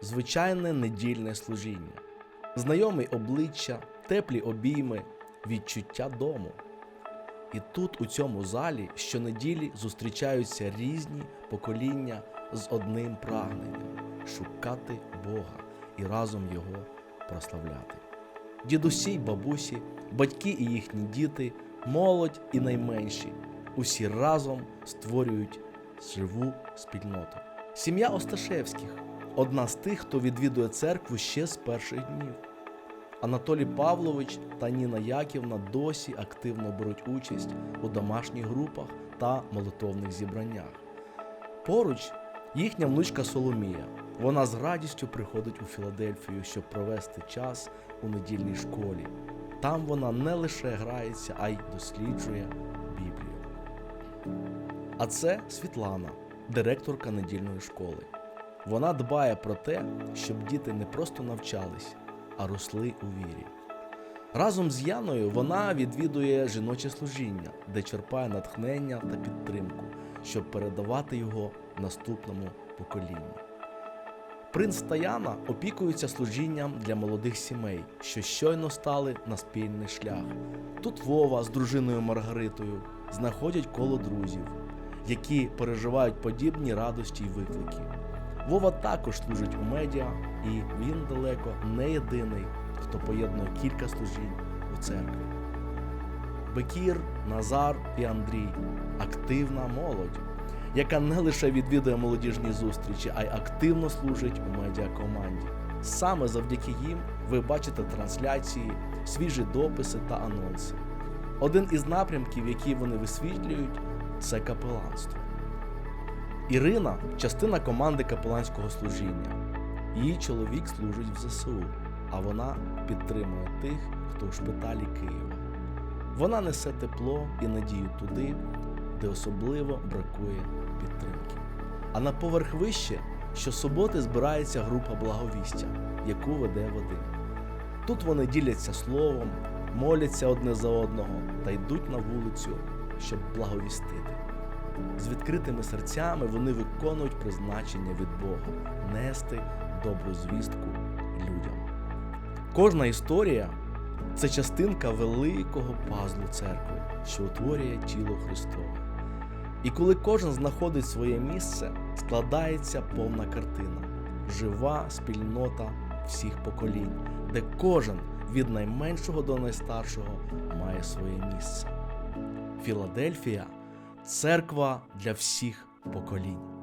звичайне недільне служіння, знайомі обличчя, теплі обійми, відчуття дому. І тут, у цьому залі, щонеділі зустрічаються різні покоління з одним прагненням шукати Бога і разом Його прославляти. Дідусі й бабусі, батьки і їхні діти, молодь і найменші усі разом створюють живу спільноту. Сім'я Осташевських одна з тих, хто відвідує церкву ще з перших днів. Анатолій Павлович та Ніна Яківна досі активно беруть участь у домашніх групах та молитовних зібраннях. Поруч їхня внучка Соломія. Вона з радістю приходить у Філадельфію, щоб провести час у недільній школі. Там вона не лише грається, а й досліджує Біблію. А це Світлана, директорка недільної школи. Вона дбає про те, щоб діти не просто навчались, а росли у вірі. Разом з Яною вона відвідує жіноче служіння, де черпає натхнення та підтримку, щоб передавати його наступному поколінню. Принц та Яна опікуються служінням для молодих сімей, що щойно стали на спільний шлях. Тут Вова з дружиною Маргаритою знаходять коло друзів, які переживають подібні радості й виклики. Вова також служить у медіа, і він далеко не єдиний, хто поєднує кілька служінь у церкві. Бекір, Назар і Андрій активна молодь, яка не лише відвідує молодіжні зустрічі, а й активно служить у медіакоманді. Саме завдяки їм ви бачите трансляції, свіжі дописи та анонси. Один із напрямків, які вони висвітлюють, це капеланство. Ірина частина команди капеланського служіння. Її чоловік служить в ЗСУ, а вона підтримує тих, хто у шпиталі Києва. Вона несе тепло і надію туди, де особливо бракує підтримки. А на поверх вище щосуботи збирається група благовістя, яку веде Вадим. Тут вони діляться словом, моляться одне за одного та йдуть на вулицю, щоб благовістити. З відкритими серцями вони виконують призначення від Бога нести добру звістку людям. Кожна історія це частинка великого пазлу церкви, що утворює тіло Христове. І коли кожен знаходить своє місце, складається повна картина, жива спільнота всіх поколінь, де кожен від найменшого до найстаршого має своє місце. Філадельфія церква для всіх поколінь.